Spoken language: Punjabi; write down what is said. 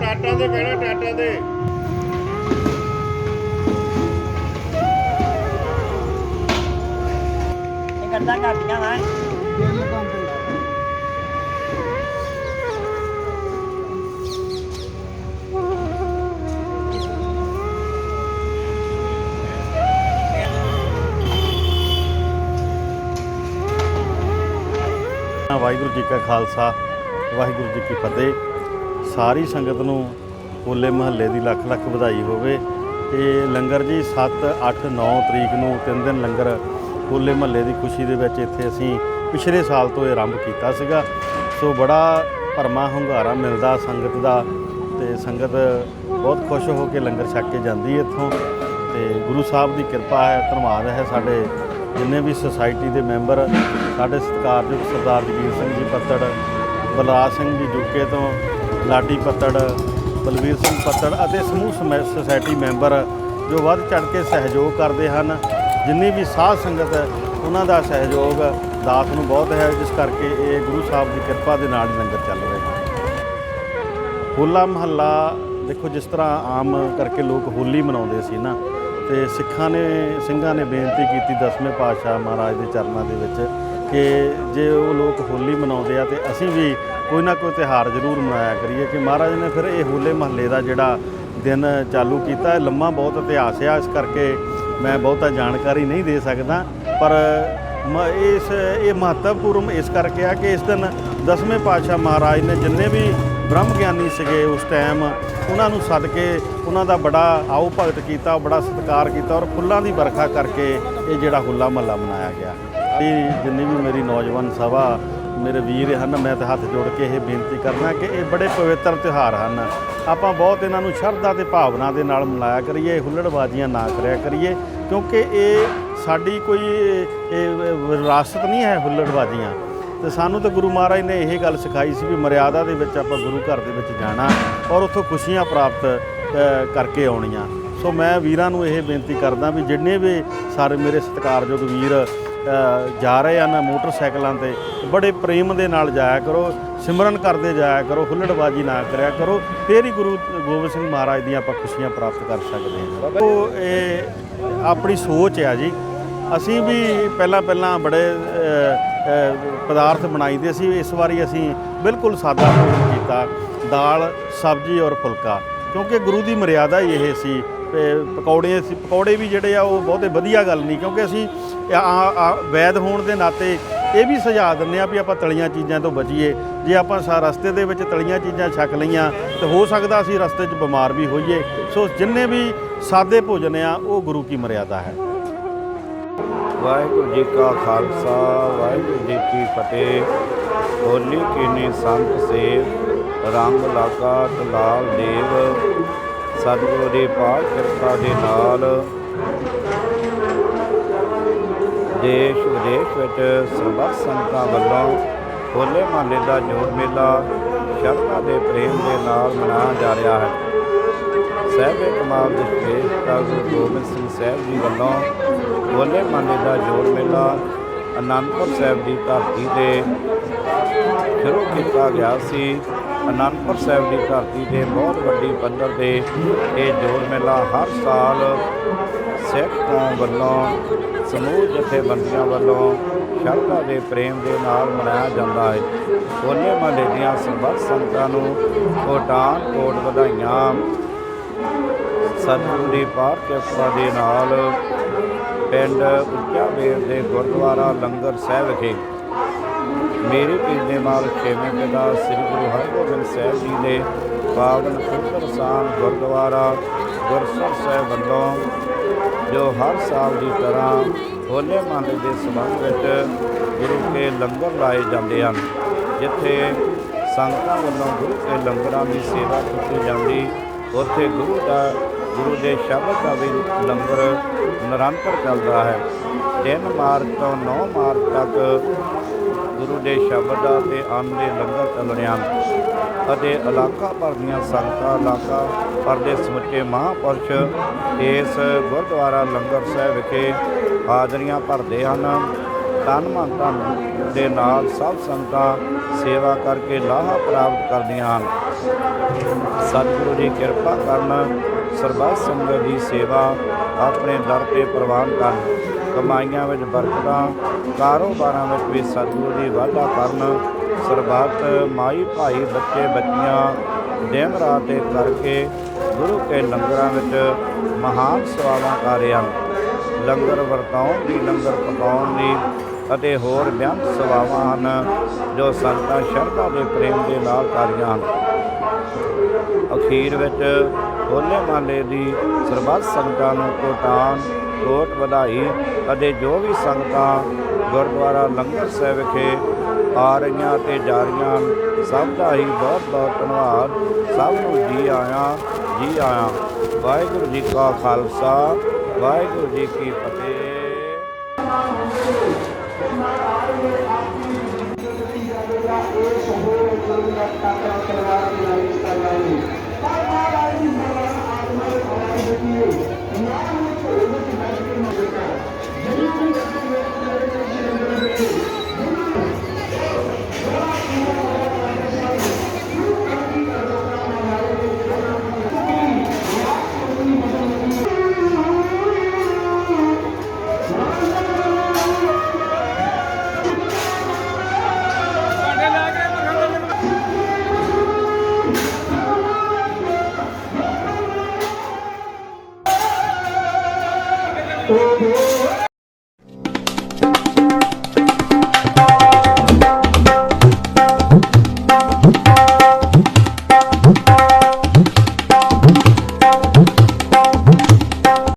ਟਾਟਾ ਦੇ ਬੈਣਾ ਟਾਟਾ ਦੇ ਇਹ ਕਰਦਾ ਘਟੀਆਂ ਵਾ ਵਾਹਿਗੁਰੂ ਜੀ ਕਾ ਖਾਲਸਾ, ਵਾਹਿਗੁਰੂ ਜੀ ਕੀ ਫਤਿਹ। ਸਾਰੀ ਸੰਗਤ ਨੂੰ ਹੋਲੇ ਮਹੱਲੇ ਦੀ ਲੱਖ ਲੱਖ ਵਧਾਈ ਹੋਵੇ। ਤੇ ਲੰਗਰ ਜੀ 7 8 9 ਤਰੀਕ ਨੂੰ ਤਿੰਨ ਦਿਨ ਲੰਗਰ ਹੋਲੇ ਮਹੱਲੇ ਦੀ ਖੁਸ਼ੀ ਦੇ ਵਿੱਚ ਇੱਥੇ ਅਸੀਂ ਪਿਛਲੇ ਸਾਲ ਤੋਂ ਇਹ ਆਰੰਭ ਕੀਤਾ ਸੀਗਾ। ਸੋ ਬੜਾ ਭਰਮਾ ਹੁੰਗਾਰਾ ਮਿਲਦਾ ਸੰਗਤ ਦਾ ਤੇ ਸੰਗਤ ਬਹੁਤ ਖੁਸ਼ ਹੋ ਕੇ ਲੰਗਰ ਛਕ ਕੇ ਜਾਂਦੀ ਇੱਥੋਂ। ਤੇ ਗੁਰੂ ਸਾਹਿਬ ਦੀ ਕਿਰਪਾ ਹੈ, ਧੰਨਵਾਦ ਹੈ ਸਾਡੇ ਜਿੰਨੇ ਵੀ ਸੁਸਾਇਟੀ ਦੇ ਮੈਂਬਰ ਸਾਡੇ ਸਤਿਕਾਰਯੋਗ ਸਰਦਾਰ ਜਗੀਰ ਸਿੰਘ ਜੀ ਪੱਤੜ, ਬਲਰਾਜ ਸਿੰਘ ਜੀ ਜੁਕੇ ਤੋਂ, ਲਾਡੀ ਪੱਤੜ, ਬਲਵੀਰ ਸਿੰਘ ਪੱਤੜ ਅਤੇ ਸਮੂਹ ਸਮੈ- ਸੁਸਾਇਟੀ ਮੈਂਬਰ ਜੋ ਵੱਧ ਚੜ ਕੇ ਸਹਿਯੋਗ ਕਰਦੇ ਹਨ। ਜਿੰਨੀ ਵੀ ਸਾਧ ਸੰਗਤ ਉਹਨਾਂ ਦਾ ਸਹਿਯੋਗ ਦਾਸ ਨੂੰ ਬਹੁਤ ਹੈ, ਜਿਸ ਕਰਕੇ ਇਹ ਗੁਰੂ ਸਾਹਿਬ ਦੀ ਕਿਰਪਾ ਦੇ ਨਾਲ ਲੰਗਰ ਚੱਲ ਰਿਹਾ ਹੈ। ਹੋਲਾ ਮਹੱਲਾ, ਦੇਖੋ ਜਿਸ ਤਰ੍ਹਾਂ ਆਮ ਕਰਕੇ ਲੋਕ ਹੋਲੀ ਮਨਾਉਂਦੇ ਸੀ ਨਾ ਤੇ ਸਿੱਖਾਂ ਨੇ, ਸਿੰਘਾਂ ਨੇ ਬੇਨਤੀ ਕੀਤੀ ਦਸਵੇਂ ਪਾਤਸ਼ਾਹ ਮਹਾਰਾਜ ਦੇ ਚਰਨਾਂ ਦੇ ਵਿੱਚ ਕਿ ਜੇ ਉਹ ਲੋਕ ਹੋਲੀ ਮਨਾਉਂਦੇ ਆ ਤੇ ਅਸੀਂ ਵੀ ਕੋਈ ਨਾ ਕੋਈ ਤਿਹਾਰ ਜ਼ਰੂਰ ਮਨਾਇਆ ਕਰੀਏ ਕਿ ਮਹਾਰਾਜ ਨੇ ਫਿਰ ਇਹ ਹੋਲੇ ਮਹੱਲੇ ਦਾ ਜਿਹੜਾ ਦਿਨ ਚਾਲੂ ਕੀਤਾ। ਲੰਮਾ ਬਹੁਤ ਇਤਿਹਾਸ ਆ, ਇਸ ਕਰਕੇ ਮੈਂ ਬਹੁਤਾ ਜਾਣਕਾਰੀ ਨਹੀਂ ਦੇ ਸਕਦਾ। ਪਰ ਮ- ਇਸ, ਇਹ ਮਹੱਤਵਪੂਰਨ ਇਸ ਕਰਕੇ ਆ ਕਿ ਇਸ ਦਿਨ ਦਸਵੇਂ ਪਾਤਸ਼ਾਹ ਮਹਾਰਾਜ ਨੇ ਜਿੰਨੇ ਵੀ ਬ੍ਰਹਮ ਗਿਆਨੀ ਸੀਗੇ ਉਸ ਟਾਈਮ ਉਹਨਾਂ ਨੂੰ ਸੱਦ ਕੇ ਉਹਨਾਂ ਦਾ ਬੜਾ ਆਓ ਭਗਤ ਕੀਤਾ, ਬੜਾ ਸਤਿਕਾਰ ਕੀਤਾ ਔਰ ਫੁੱਲਾਂ ਦੀ ਵਰਖਾ ਕਰਕੇ ਇਹ ਜਿਹੜਾ ਹੁੱਲਾ ਮਹੱਲਾ ਮਨਾਇਆ ਗਿਆ। ਇਹ ਜਿੰਨੀ ਵੀ ਮੇਰੀ ਨੌਜਵਾਨ ਸਭਾ, ਮੇਰੇ ਵੀਰ ਹਨ, ਮੈਂ ਤੇ ਹੱਥ ਜੋੜ ਕੇ ਇਹ ਬੇਨਤੀ ਕਰਨਾ ਕਿ ਇਹ ਬੜੇ ਪਵਿੱਤਰ ਤਿਉਹਾਰ ਹਨ। ਆਪਾਂ ਬਹੁਤ ਇਹਨਾਂ ਨੂੰ ਸ਼ਰਧਾ ਤੇ ਭਾਵਨਾ ਦੇ ਨਾਲ ਮਨਾਇਆ ਕਰੀਏ ਹੁੱਲੜਬਾਜ਼ੀਆਂ ਨਾ ਕਰਿਆ ਕਰੀਏ, ਕਿਉਂਕਿ ਇਹ ਸਾਡੀ ਕੋਈ, ਇਹ ਵਿਰਾਸਤ ਨਹੀਂ ਹੈ ਹੁੱਲੜਬਾਜ਼ੀਆਂ। ਤੇ ਸਾਨੂੰ ਤਾਂ ਗੁਰੂ ਮਹਾਰਾਜ ਨੇ ਇਹ ਗੱਲ ਸਿਖਾਈ ਸੀ ਵੀ ਮਰਿਆਦਾ ਦੇ ਵਿੱਚ ਆਪਾਂ ਗੁਰੂ ਘਰ ਦੇ ਵਿੱਚ ਜਾਣਾ ਔਰ ਉੱਥੋਂ ਖੁਸ਼ੀਆਂ ਪ੍ਰਾਪਤ ਕਰਕੇ ਆਉਣੀਆਂ। ਸੋ ਮੈਂ ਵੀਰਾਂ ਨੂੰ ਇਹ ਬੇਨਤੀ ਕਰਦਾ ਵੀ ਜਿੰਨੇ ਵੀ ਸਾਰੇ ਮੇਰੇ ਸਤਿਕਾਰਯੋਗ ਵੀਰ ਜਾ ਰਹੇ ਹਨ ਮੋਟਰਸਾਈਕਲਾਂ ਤੇ, ਬੜੇ ਪ੍ਰੇਮ ਦੇ ਨਾਲ ਜਾਇਆ ਕਰੋ, ਸਿਮਰਨ ਕਰਦੇ ਜਾਇਆ ਕਰੋ, ਹੁੱਲੜਬਾਜ਼ੀ ਨਾ ਕਰਿਆ ਕਰੋ, ਫੇਰ ਹੀ ਗੁਰੂ ਗੋਬਿੰਦ ਸਿੰਘ ਮਹਾਰਾਜ ਦੀਆਂ ਆਪਾਂ ਖੁਸ਼ੀਆਂ ਪ੍ਰਾਪਤ ਕਰ ਸਕਦੇ ਹਾਂ। ਉਹ ਇਹ ਆਪਣੀ ਸੋਚ ਹੈ ਜੀ। ਅਸੀਂ ਵੀ ਪਹਿਲਾਂ ਪਹਿਲਾਂ ਬੜੇ ਪਦਾਰਥ ਬਣਾਈਦੇ ਸੀ, ਇਸ ਵਾਰੀ ਅਸੀਂ ਬਿਲਕੁਲ ਸਾਦਾ ਭੋਜਨ ਕੀਤਾ, ਦਾਲ, ਸਬਜ਼ੀ ਔਰ ਫੁਲਕਾ। ਕਿਉਂਕਿ ਗੁਰੂ ਦੀ ਮਰਿਆਦਾ ਹੀ ਇਹ ਸੀ ਪਕੌੜੇ ਸੀ ਪਕੌੜੇ ਵੀ ਜਿਹੜੇ ਆ, ਉਹ ਬਹੁਤੇ ਵਧੀਆ ਗੱਲ ਨਹੀਂ, ਕਿਉਂਕਿ ਅਸੀਂ ਵੈਦ ਹੋਣ ਦੇ ਨਾਤੇ ਇਹ ਵੀ ਸੁਝਾਅ ਦਿੰਦੇ ਆ ਵੀ ਆਪਾਂ ਤਲੀਆਂ ਚੀਜ਼ਾਂ ਤੋਂ ਬਚੀਏ। ਜੇ ਆਪਾਂ ਸਾ, ਰਸਤੇ ਦੇ ਵਿੱਚ ਤਲੀਆਂ ਚੀਜ਼ਾਂ ਛਕ ਲਈਆਂ, ਤੇ ਹੋ ਸਕਦਾ ਅਸੀਂ ਰਸਤੇ 'ਚ ਬਿਮਾਰ ਵੀ ਹੋਈਏ। ਸੋ ਜਿੰਨੇ ਵੀ ਸਾਦੇ ਭੋਜਨ ਆ, ਉਹ ਗੁਰੂ ਕੀ ਮਰਿਆਦਾ ਹੈ। ਵਾਹਿਗੁਰੂ ਜੀ ਕਾ ਖਾਲਸਾ, ਵਾਹਿਗੁਰੂ ਜੀ ਕੀ ਫਤਿਹ। ਹੋਲੀ ਕੀਨੀ ਸੰਤ ਸੇਵ, ਰੰਗ ਲਾਗਾ ਤਲਾਲ ਦੇਵ। ਸਤਿਗੁਰੂ ਦੇ ਪਾਕ ਕਿਰਪਾ ਦੇ ਨਾਲ ਦੇਸ਼ ਵਿਦੇਸ਼ ਵਿੱਚ ਸਰਬੱਤ ਸੰਗਤਾਂ ਵੱਲੋਂ ਹੋਲੇ ਮਹੱਲੇ ਦਾ ਜੋੜ ਮੇਲਾ ਸ਼ਰਧਾ ਦੇ ਪ੍ਰੇਮ ਦੇ ਨਾਲ ਮਨਾਇਆ ਜਾ ਰਿਹਾ ਹੈ। ਸਹਿਬੇ ਕਮਾਲ ਦੇ ਸ੍ਰੇਸ਼ਠ ਗੁਰੂ ਗੋਬਿੰਦ ਸਿੰਘ ਸਾਹਿਬ ਜੀ ਵੱਲੋਂ ਹੋਲੇ ਮਹੱਲੇ ਦਾ ਜੋੜ ਮੇਲਾ ਅਨੰਦਪੁਰ ਸਾਹਿਬ ਦੀ ਧਰਤੀ ਤੇ ਸ਼ੁਰੂ ਕੀਤਾ ਗਿਆ ਸੀ। ਅਨੰਦਪੁਰ ਸਾਹਿਬ ਦੀ ਧਰਤੀ ਤੇ ਬਹੁਤ ਵੱਡੀ ਪੱਧਰ ਤੇ ਇਹ ਜੋੜ ਮੇਲਾ ਹਰ ਸਾਲ ਸਿੱਖ ਕੌਮ ਵੱਲੋਂ, ਸਮੂਹ ਜਥੇਬੰਦੀਆਂ ਵੱਲੋਂ ਸ਼ਰਧਾ ਦੇ ਪ੍ਰੇਮ ਦੇ ਨਾਲ ਮਨਾਇਆ ਜਾਂਦਾ ਹੈ। ਹੋਲੇ ਮਹੱਲੇ ਦੀਆਂ ਸਰਬੱਤ ਸੰਗਤਾਂ ਨੂੰ ਕੋਟਾਨ ਕੋਟ ਵਧਾਈਆਂ। ਸਤਿਗੁਰੂ ਦੀ ਪਾਕ ਕਿਰਪਾ ਦੇ ਨਾਲ ਪਿੰਡ ਉੱਚਾ ਬੇਰ ਦੇ ਗੁਰਦੁਆਰਾ ਲੰਗਰ ਸਾਹਿਬ ਵਿਖੇ ਮੇਰੇ ਪੀਰ ਮਾਲ ਛੇਵੇਂ ਪਿਤਾ ਸ੍ਰੀ ਗੁਰੂ ਹਰਗੋਬਿੰਦ ਸਾਹਿਬ ਜੀ ਦੇ ਪਾਵਨ ਪਵਿੱਤਰ ਸਥਾਨ ਗੁਰਦੁਆਰਾ ਗੁਰਸਰ ਸਾਹਿਬ ਵੱਲੋਂ ਜੋ ਹਰ ਸਾਲ ਦੀ ਤਰ੍ਹਾਂ ਹੋਲੇ ਮਹੱਲੇ ਦੇ ਸੰਬੰਧ ਵਿੱਚ ਗੁਰੂ ਕੇ ਲੰਗਰ ਲਾਏ ਜਾਂਦੇ ਹਨ, ਜਿੱਥੇ ਸੰਗਤਾਂ ਵੱਲੋਂ ਗੁਰੂ ਕੇ ਲੰਗਰਾਂ ਦੀ ਸੇਵਾ ਕੀਤੀ ਜਾਂਦੀ, ਉੱਥੇ ਗੁਰੂ ਦਾ ਗੁਰੂ ਦੇ ਸ਼ਬਦ ਦਾ ਵੀ ਲੰਗਰ ਨਿਰੰਤਰ ਚੱਲਦਾ ਹੈ। 3 ਮਾਰਚ ਤੋਂ 9 ਮਾਰਚ ਤੱਕ ਗੁਰੂ ਦੇ ਸ਼ਬਦ ਦਾ ਤੇ ਅੰਨ ਦੇ ਲੰਗਰ ਚੱਲਣੇ ਹਨ ਅਤੇ ਇਲਾਕਾ ਭਰ ਦੀਆਂ ਸੰਗਤਾਂ, ਇਲਾਕਾ ਭਰ ਦੇ ਸਮੁੱਚੇ ਮਹਾਂਪੁਰਸ਼ ਇਸ ਗੁਰਦੁਆਰਾ ਲੰਗਰ ਸਾਹਿਬ ਵਿਖੇ ਹਾਜ਼ਰੀਆਂ ਭਰਦੇ ਹਨ। ਤਨ ਮਨ ਧਨ ਦੇ ਨਾਲ ਸਭ ਸੰਗਤਾਂ ਸੇਵਾ ਕਰਕੇ ਲਾਹਾ ਪ੍ਰਾਪਤ ਕਰਦੀਆਂ ਹਨ। ਸਤਿਗੁਰੂ ਦੀ ਕਿਰਪਾ ਕਰਨ ਸਰਬੱਤ ਸੰਗਤ ਦੀ ਸੇਵਾ ਆਪਣੇ ਦਰ ਤੇ ਪ੍ਰਵਾਨ ਕਰਨ। ਕਮਾਈਆਂ ਵਿੱਚ ਬਰਕਤਾਂ, ਕਾਰੋਬਾਰਾਂ ਵਿੱਚ ਵੀ ਸਤਿਗੁਰੂ ਦੀ ਵਾਧਾ ਕਰਨ। ਸਰਬੱਤ ਮਾਈ ਭਾਈ ਬੱਚੇ ਬੱਚੀਆਂ ਦਿਨ ਰਾਤ ਇੱਕ ਕਰਕੇ ਗੁਰੂ ਕੇ ਲੰਗਰਾਂ ਵਿੱਚ ਮਹਾਨ ਸੇਵਾਵਾਂ ਕਰ ਰਹੇ ਹਨ। ਲੰਗਰ ਵਰਤਾਉਣ ਦੀ, ਲੰਗਰ ਪਕਾਉਣ ਦੀ ਅਤੇ ਹੋਰ ਬਿਆੰਤ ਸੇਵਾਵਾਂ ਹਨ ਜੋ ਸੰਤਾਂ ਸ਼ਰਧਾ ਦੇ ਪ੍ਰੇਮ ਦੇ ਨਾਲ ਕਾਰੀਆਂ ਹਨ। ਅਖੀਰ ਵਿੱਚ ਹੋਲੇ ਮਹੱਲੇ ਦੀ ਸਰਬੱਤ ਸੰਗਤਾਂ ਨੂੰ ਕੋਟਾਨ ਕੋਟ ਵਧਾਈ ਅਤੇ ਜੋ ਵੀ ਸੰਗਤਾਂ ਗੁਰਦੁਆਰਾ ਲੰਗਰ ਸਾਹਿਬ ਵਿਖੇ ਆ ਰਹੀਆਂ ਤੇ ਜਾ ਰਹੀਆਂ ਹਨ, ਸਭ ਦਾ ਹੀ ਬਹੁਤ ਬਹੁਤ ਧੰਨਵਾਦ। ਸਭ ਨੂੰ ਜੀ ਆਇਆਂ ਜੀ ਆਇਆਂ। ਵਾਹਿਗੁਰੂ ਜੀ ਕਾ ਖਾਲਸਾ ਵਾਹਿਗੁਰੂ ਜੀ ਕੀ ਫਤਿਹ। ਉਹ